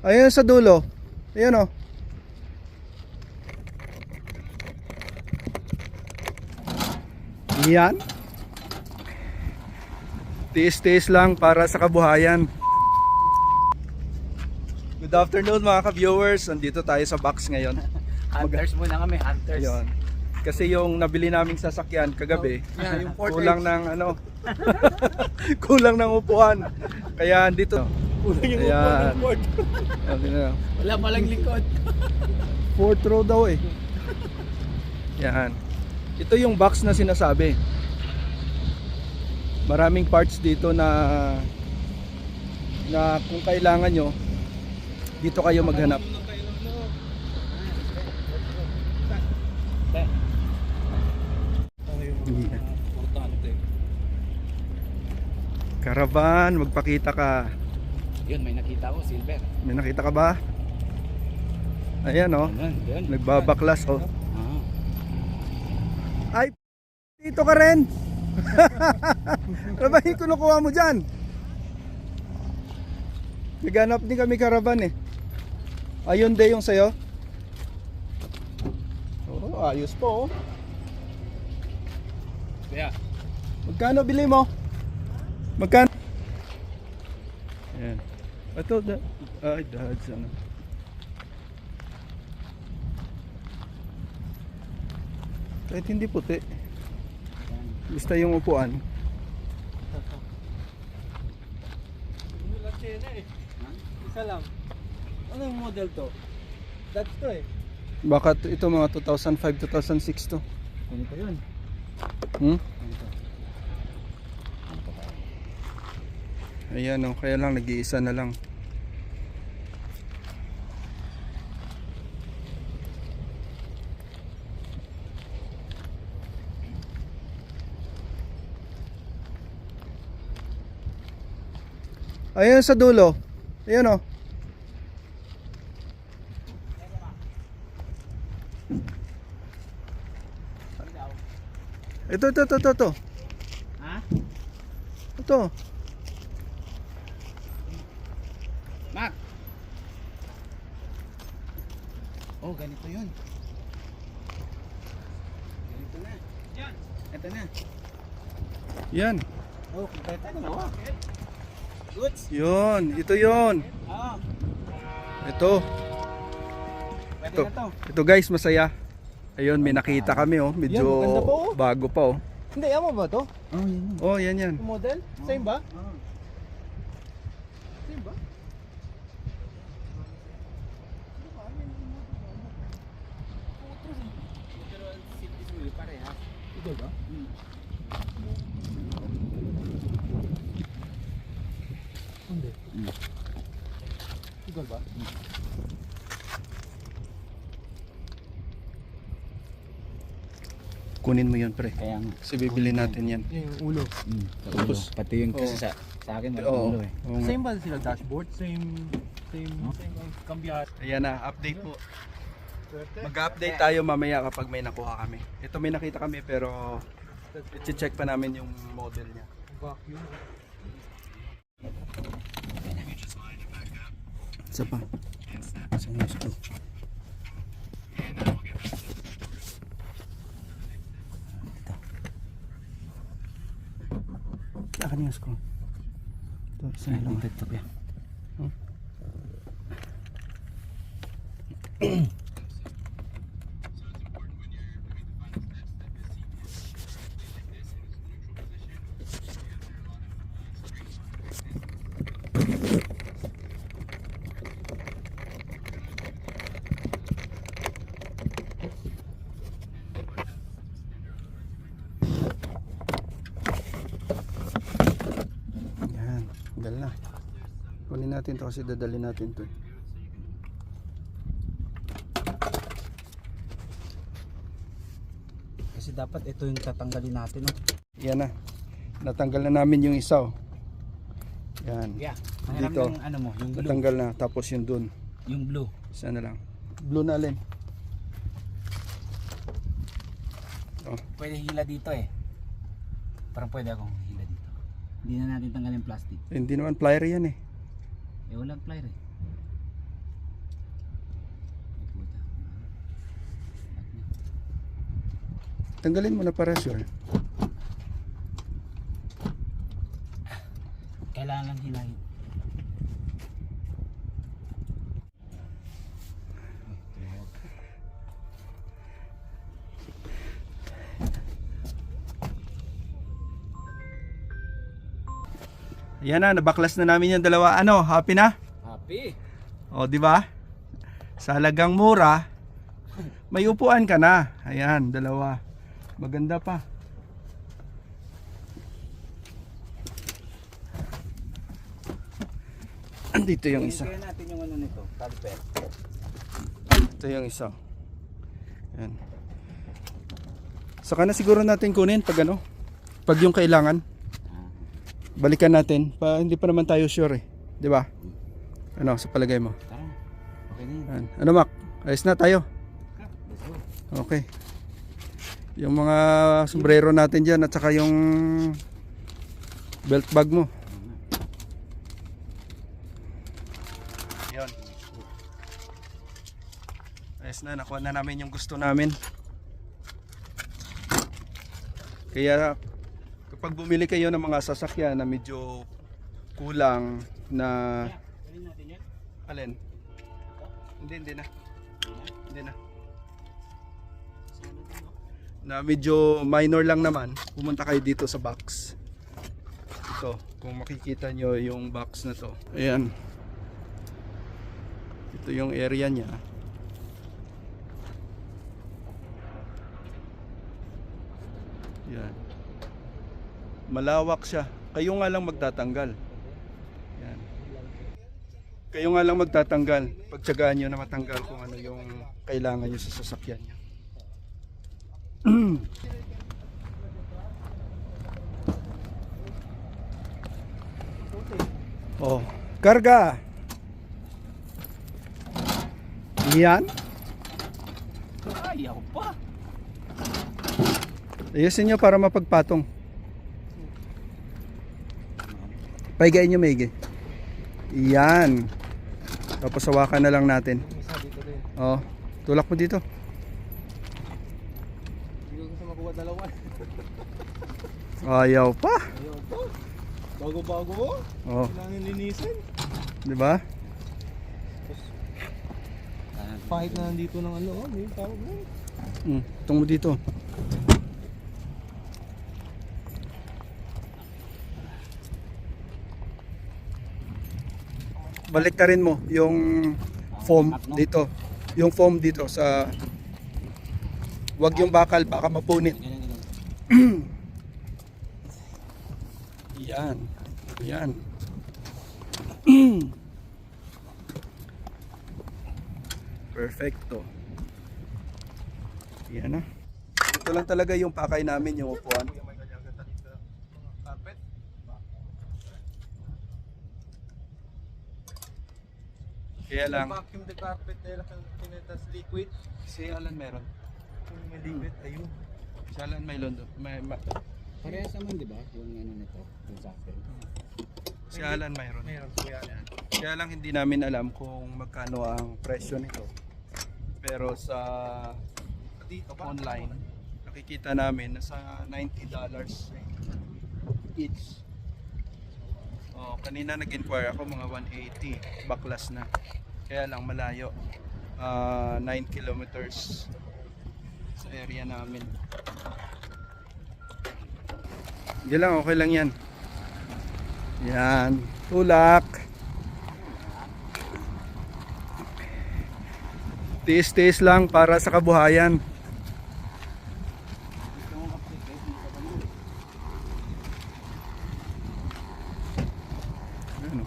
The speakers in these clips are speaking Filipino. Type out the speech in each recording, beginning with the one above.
Ayan sa dulo. Ayan oh. Yan. Tiis-tiis lang para sa kabuhayan. Good afternoon mga ka-viewers. Nandito tayo sa box ngayon. Hunters muna kami, hunters. Ayun. Kasi yung nabili naming sasakyan kagabi, Yeah, yung kulang ng ano, kulang ng upuan. Kaya andito. Kulang yung Ayan. ng na, Wala palang likod. Fourth row daw eh. Yan. Ito yung box na sinasabi. Maraming parts dito na na kung kailangan nyo, dito kayo maghanap. Caravan, magpakita ka. Yun, may nakita ko, silver. May nakita ka ba? Ayan oh. Yun, yun. Nagbabaklas oh. Ah. Ay, dito ka rin. ano ba yung kinukuha mo dyan? Naghanap din kami karavan eh. Ayun din yung sayo. Oh, ayos po oh. Kaya, Magkano bili mo? Magkano? Ayan. Ito, da ay, dahads ano. Kahit hindi puti. Basta yung upuan. Isa lang. Ano yung model to? That's to eh. Baka ito mga 2005, 2006 to. Ganito yun. Hmm? Ayan oh, kaya lang nag-iisa na lang. Ayan sa dulo. Ayan oh. Ito, ito, ito, ito, ito. Ha? Ito. Mac! Oh, ganito yun. Ganito na. Yan. Ito na. Yan. Oh, na mo. Goods. Yun. Ito yun. Ah, Ito. Ito. Ito guys, masaya. Ayun, may nakita kami oh. Medyo Yan, maganda po, oh. bago pa oh. Hindi, ama ba to? Oh, yun. Oh, yan yan. Model? Same ba? Oh. Same ba? Ito ba? Hindi. Ito ba? Kunin mo yun pre. Kaya nga. Kasi bibili natin yan. Yung ulo. Mm, Tapos- Pati yun kasi Oo. sa, sa akin wala Oo. ulo eh. Oo nga. Same ba sila dashboard? Same, same, same ang kambiyahe. Ayan na, update po. Mag-update tayo mamaya kapag may nakuha kami. Ito may nakita kami pero i-check pa namin yung model niya. Vacuum. Isa pa. Isang yung screw. Akin yung screw. Ito, isa na lang. Ito pa. Yan, dal na. Kunin natin to kasi dadalhin natin to. eh. Kasi dapat ito yung tatanggalin natin. Oh. Yan na. Natanggal na namin yung isa. oh. Yan. Yeah. Dito. Dito. ano mo, yung blue. Natanggal na. Tapos yung dun. Yung blue. Isa na lang. Blue na alin. Pwede hila dito eh. Parang pwede akong hila dito. Hindi na natin tanggalin plastic. Eh, Hindi naman plier yan eh. Eh walang flyer eh. Ay puta. Lahat na. Tanggalin mo na para sure. Kailangan hilahin. Yan na, nabaklas na namin yung dalawa. Ano, happy na? Happy. O, di ba? Sa halagang mura, may upuan ka na. Ayan, dalawa. Maganda pa. Andito yung isa. Kaya natin yung ano nito, carpet. Ito yung isa. Yan. Saka na siguro natin kunin pag ano, pag yung kailangan. Balikan natin. Pa, hindi pa naman tayo sure eh. Di ba? Ano, sa palagay mo? Tara. Okay na. Yan. Ano Mac? Ayos na tayo. Okay. Yung mga sombrero natin dyan at saka yung belt bag mo. Yun. Ayos na, nakuha na namin yung gusto namin. Kaya kapag bumili kayo ng mga sasakyan na medyo kulang na alin? Hindi, hindi na. Hindi na. na medyo minor lang naman, pumunta kayo dito sa box. Ito, kung makikita nyo yung box na to. Ayan. Ito yung area niya. Yan. Malawak siya. Kayo nga lang magtatanggal. Yan. Kayo nga lang magtatanggal. Pagtsagaan nyo na matanggal kung ano yung kailangan nyo sa sasakyan nyo. Oh, karga. Yan. Ayaw pa. Ayusin nyo para mapagpatong. Paigain nyo maigi. Yan. Tapos hawakan na lang natin. Isa dito din. Oh, tulak mo dito. Hindi ko gusto makuha dalawa. Ayaw pa. Ayaw. Bago-bago mo. Oh, Kailangan linisin. di ba? Kahit na nandito ng ano, oh, may tawag mo. Mm, itong mo dito. Balik ka rin mo yung foam dito. Yung foam dito sa Wag yung bakal baka mapunit. Yan. Yan. Perfecto. Yan na. Ito lang talaga yung pakay namin yung upuan. Kaya lang, Vacuum the carpet nila kung tinitas liquid. si Alan meron. Kung may liquid, ayun. Si Alan may londo. May, ma- Parehas naman, di ba? Yung ano nito, yung sa akin. si Alan mayroon. Mayroon po yan. Kaya lang hindi namin alam kung magkano ang presyo nito. Pero sa Dito ba? online, nakikita namin nasa $90 each. Oh, kanina nag-inquire ako mga 180 baklas na. Kaya lang malayo. Ah, 9 kilometers sa area namin. Hindi lang, okay lang yan. Yan, tulak. Tiis-tiis lang para sa kabuhayan. Ano?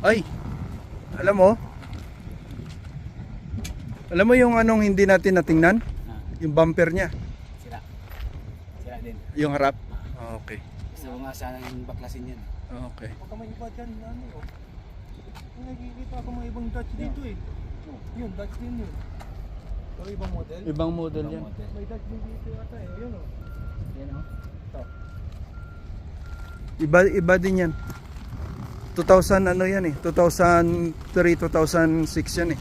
Ay, alam mo? Alam mo yung anong hindi natin natingnan? Ah, Yung bumper niya, sila. Sila din. yung harap. Ah, Okay. Gusto ko nga sana yung baklasin yan. Okay. Baka may iba dyan na ano, oh. May nakikita ako mga ibang Dutch dito eh. Yun, Dutch din yun. Pero ibang model. Ibang model Ibang yan. model. May Dutch din dito yata eh. Yun oh. Yan o. Iba iba din yan. 2000 ano yan eh, 2003, 2006 yan eh.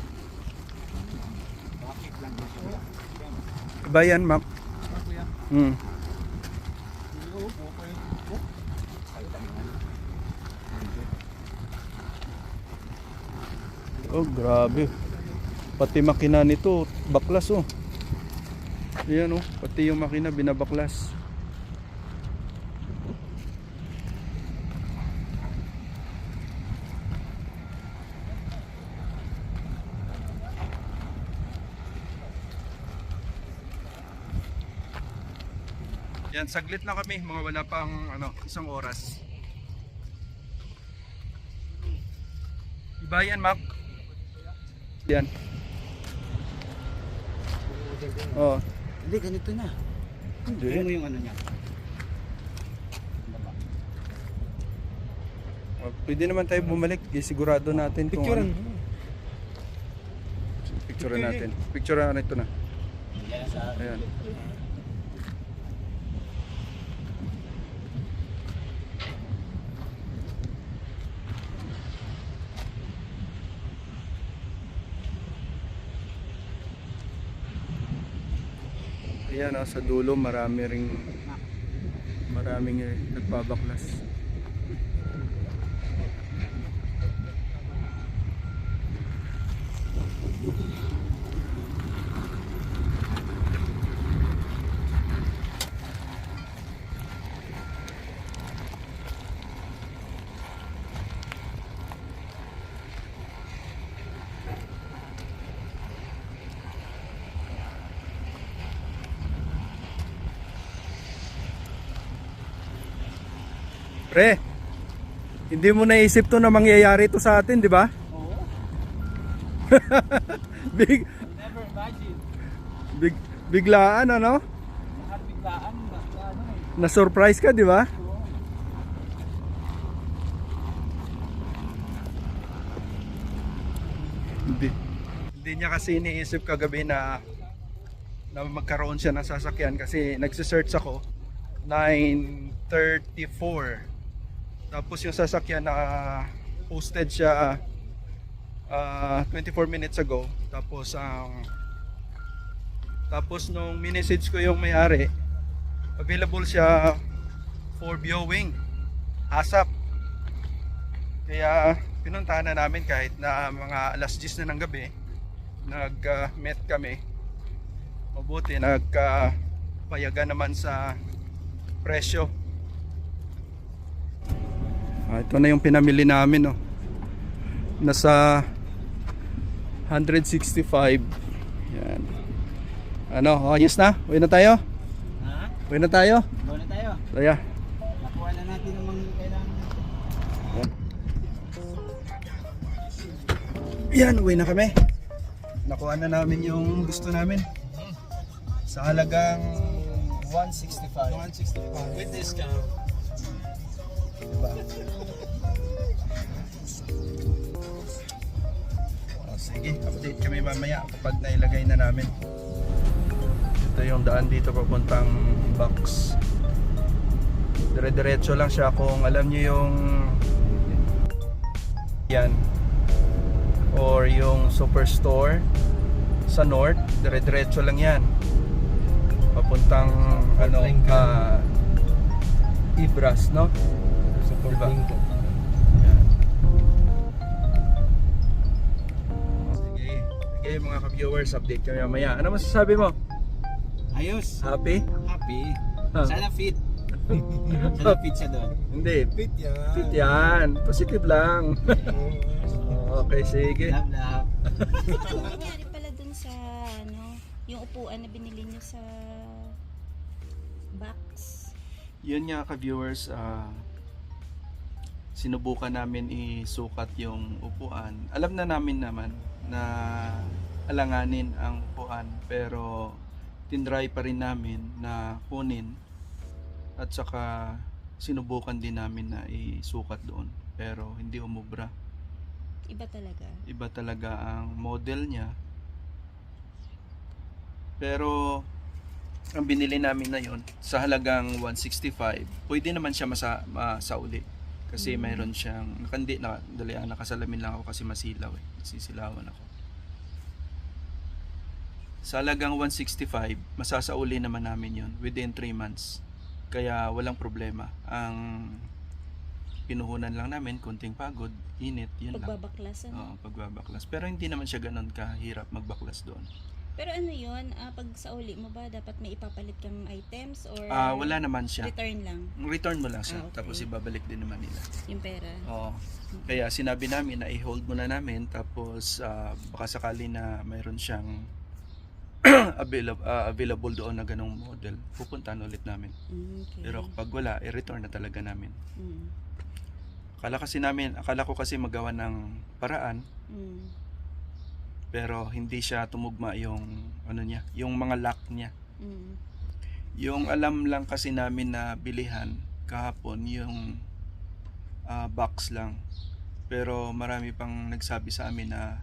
Yan. Ah, kuya. Hmm. Oh, grabe. Pati makina nito, baklas oh. Ayan oh, pati yung makina binabaklas. Saglit na kami, mga wala pang ano, isang oras. Iba yan, Mac. Yan. Oh, Hindi, ganito na. hindi. Mo yung ano niya. Oh, pwede naman tayo bumalik. Isigurado natin kung Picturean. ano. Picturean natin. Picturean na ito na. Ayan. Ayan oh, sa dulo marami ring maraming eh, nagbabaklas. Pre, hindi mo naisip to na mangyayari to sa atin, di ba? Oo. Big, Never imagine. big, biglaan ano? Lahat biglaan. Basta ano eh. Na-surprise ka, di ba? Oo. Hindi. Hindi niya kasi iniisip kagabi na na magkaroon siya ng sasakyan kasi nagsisearch ako 934 tapos yung sasakyan na posted siya ah, 24 minutes ago. Tapos ang tapos nung minessage ko yung may-ari available siya for viewing ASAP. Kaya pinuntahan na namin kahit na mga alas 10 na ng gabi nag-met kami. Mabuti nagkapayagan naman sa presyo ah, ito na yung pinamili namin oh. nasa 165 yan ano ayos na uwi na tayo Ha? uwi na tayo Go na tayo. Kaya Nakuha na natin ang mga kailangan. Yan, uwi na kami. Nakuha na namin yung gusto namin. Sa halagang 165. 165. With discount. Sige, update kami mamaya kapag nailagay na namin. Ito yung daan dito papuntang box. Dire-diretso lang siya kung alam niyo yung yan or yung superstore sa north, dire-diretso lang yan. Papuntang ano, ah Ibras, no? Sa Diba? Sige mga ka-viewers, update kami mamaya. Ano masasabi mo? Ayos. Happy? Happy. Sana fit. Sana fit siya doon. Hindi, Fit yan. fit yan. Positive lang. okay, sige. Love, love. Ano nangyari pala dun sa ano, yung upuan na binili nyo sa box? Yun nga ka-viewers, ah, sinubukan namin isukat yung upuan. Alam na namin naman na alanganin ang upuan pero tinry pa rin namin na kunin at saka sinubukan din namin na isukat doon pero hindi umubra. Iba talaga. Iba talaga ang model niya. Pero ang binili namin na yon sa halagang 165, pwede naman siya masa, masauli. Kasi mayroon siyang, nakandi, na, dali, ah, nakasalamin lang ako kasi masilaw eh. Sisilawan ako. Sa halagang 165, masasauli naman namin yon within 3 months. Kaya walang problema. Ang pinuhunan lang namin, konting pagod, init, yun lang. Pagbabaklas, ano? Oo, pagbabaklas. Pero hindi naman siya ganun kahirap magbaklas doon. Pero ano yun, ah, pag sa uli mo ba, dapat may ipapalit kang items or Ah, wala naman siya. return lang Return mo lang siya, Ah, okay. tapos ibabalik din naman nila. yung pera? Oo. Kaya sinabi namin na i-hold muna namin tapos ah, baka sakali na mayroon siyang available, available doon na ganong model, pupuntahan ulit namin. Mm, okay. Pero kapag wala, i-return na talaga namin. Mm. Akala kasi namin, akala ko kasi magawa ng paraan, Mm. Pero hindi siya tumugma yung ano niya, yung mga lock niya. Mm. Yung alam lang kasi namin na bilihan kahapon yung ah, box lang. Pero marami pang nagsabi sa amin na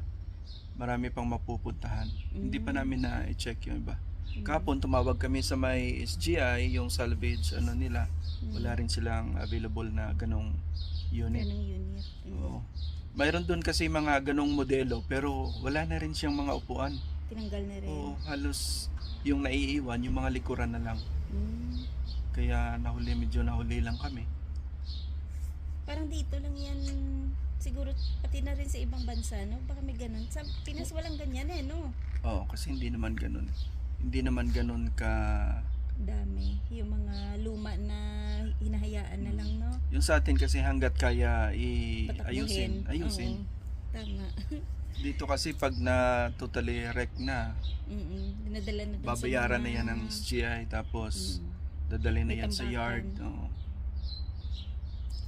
marami pang mapupuntahan. Hindi pa Mm. namin na i-check yung iba. Mm. Kahapon tumawag kami sa may SGI, yung salvage ano nila. Mm. Wala rin silang available na ganong unit. Ganong unit. Mm. Oo. Mayroon doon kasi mga ganong modelo pero wala na rin siyang mga upuan. Tinanggal na rin. Oo, halos yung naiiwan, yung mga likuran na lang. Mm. Kaya nahuli, medyo nahuli lang kami. Parang dito lang yan, siguro pati na rin sa ibang bansa, no? Baka may ganun. Sa Pinas walang ganyan eh, no? Oo, kasi hindi naman ganun. Hindi naman ganun ka... Dami. Yung mga luma na hinahayaan na lang, no? Yung sa atin kasi hanggat kaya i-ayusin. Ayusin. Oo. Tama. Dito kasi pag na totally wreck na, Mm-mm. Dinadala na dun babayaran na yan ng SGI tapos Mm. dadalhin na May yan sa tambakan. yard. Oo.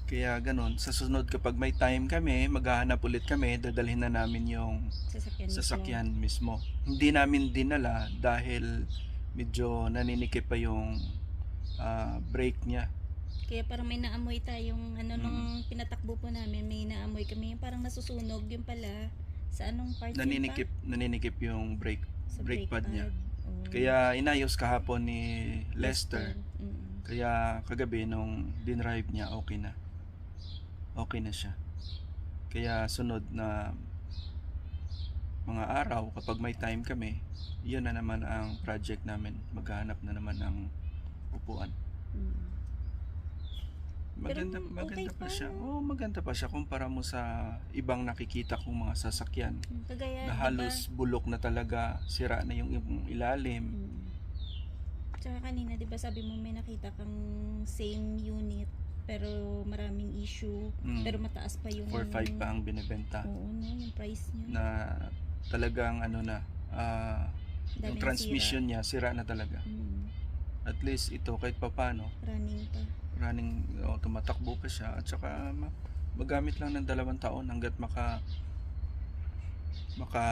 Kaya ganun, sa susunod kapag may time kami, maghahanap ulit kami, dadalhin na namin yung Sasakyan. sasakyan mismo. Hindi namin dinala dahil medyo naninikip pa yung ah, brake niya. Kaya parang may naamoy tayong ano Mm. nung pinatakbo po namin, may naamoy kami yung parang nasusunog yung pala sa anong part yun pa? Naninikip, naninikip yung brake. Sa brake pad niya. Oo. Kaya inayos kahapon ni Lester. Mm. Kaya kagabi nung dinrive niya, okay na. Okay na siya. Kaya sunod na mga araw, kapag may time kami, yun na naman ang project namin. Maghahanap na naman ng upuan. Mm. Maganda, Pero maganda okay pa pa, siya. Oo, maganda pa siya kumpara mo sa ibang nakikita kong mga sasakyan. Mm, Kagaya, Na diba? halos bulok na talaga, sira na yung yung ilalim. Mm. Tsaka kanina, di ba sabi mo may nakita kang same unit pero maraming issue Mm. pero mataas pa yung 4-5 pa ang binibenta. Oo, no, yung price niya. Na talagang ano na, ah, yung transmission niya, sira na talaga. sira. Mm. At least ito kahit papano, Running pa. running, o, tumatakbo pa siya. At saka ma- magamit lang ng dalawang taon hanggat maka maka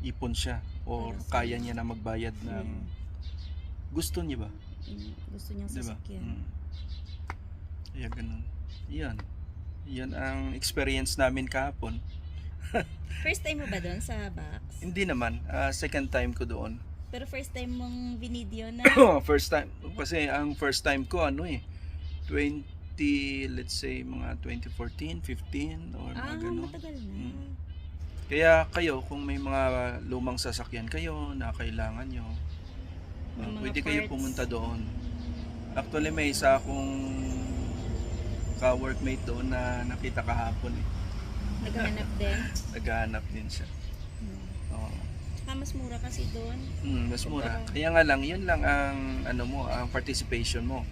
ipon siya or kaya niya na magbayad ng Mm. gusto niya ba? Mm. Gusto niyang sasakyan. Mm. Kaya ganun. Yan. Yan ang experience namin kahapon. First time mo ba doon sa box? Hindi naman. ah, second time ko doon. Pero first time mong binideo na first time. Kasi ang first time ko ano eh. 20, let's say mga 2014, 15 or mga ah, ganun. matagal na. Mm. Kaya kayo, kung may mga lumang sasakyan kayo na kailangan nyo, uh, pwede kayo parts. pumunta doon. Actually, may isa akong ka-workmate doon na nakita kahapon eh. Naghahanap din. Naghahanap din siya. Mm. Oo. Tsaka mas mura kasi doon. Mm, mas mura. Kumpara. Kaya nga lang, yun lang ang ano mo, ang participation mo.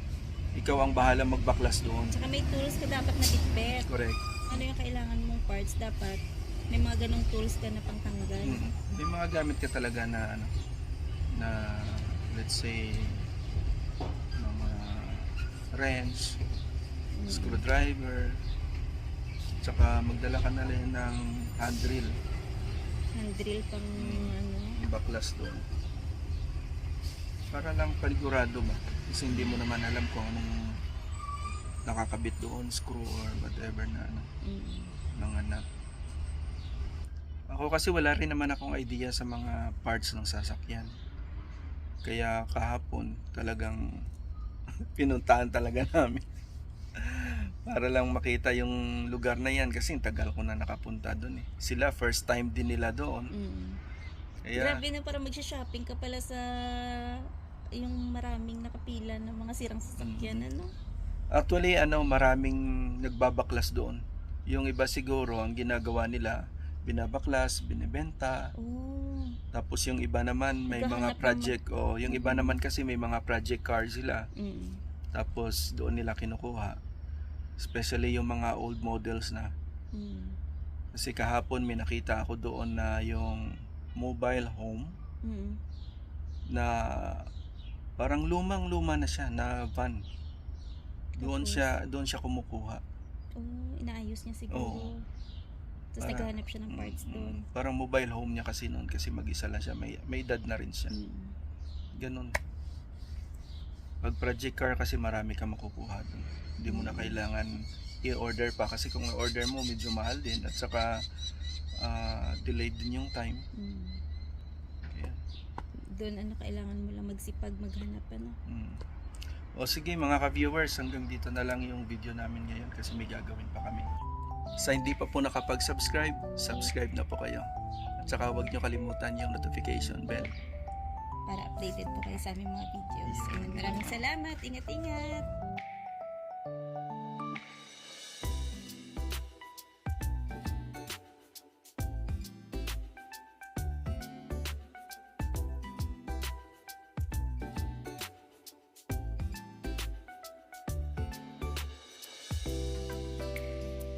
Ikaw ang bahala magbaklas doon. Tsaka may tools ka dapat na bitbit. Correct. Ano yung kailangan mong parts dapat may mga ganong tools ka na pangtanggal. Mm. May mga gamit ka talaga na ano na let's say mga wrench, Mm. screwdriver, tsaka magdala ka na rin ng hand drill, Hand drill pang Mm. ano. baklas doon. Para lang panigurado ba? Kasi hindi mo naman alam kung anong nakakabit doon, screw or whatever na ano, Mm. mga nut. Ako kasi wala rin naman akong idea sa mga parts ng sasakyan. Kaya kahapon talagang pinuntahan talaga namin Para lang makita yung lugar na yan kasi tagal ko na nakapunta doon eh. Sila first time din nila doon. Mm. Kaya Grabe na parang magsha-shopping ka pala sa yung maraming nakapila ng mga sirang sasakyan, Mm. ano? actually ano maraming nagbabaklas doon. Yung iba siguro ang ginagawa nila binabaklas, binebenta. Oh. Tapos yung iba naman may Naghahanap mga project o yung iba naman kasi may mga project cars sila. Mm. Tapos doon nila kinukuha. Especially yung mga old models na. Mm. Kasi kahapon may nakita ako doon na yung mobile home Mm. na parang lumang-luma na siya na van. Doon siya doon siya kumukuha. Oh, inaayos niya siguro. Oo. Tapos Para- naghahanap siya ng parts Mm, doon. mm. Parang mobile home niya kasi noon kasi mag-isa lang siya. May, may edad na rin siya. Mm. Ganun. Pag project car kasi marami ka makukuha doon. Hindi mo na kailangan i-order pa kasi kung i-order mo medyo mahal din at saka ah, delayed din yung time. Mm. Kaya, Doon ano kailangan mo lang magsipag maghanap ano. mm. O sige mga ka-viewers, hanggang dito na lang yung video namin ngayon kasi may gagawin pa kami. Sa hindi pa po nakapag-subscribe, subscribe na po kayo. At saka huwag nyo kalimutan yung notification bell. para updated po kayo sa aming mga videos. Ayun, Maraming salamat. Ingat-ingat.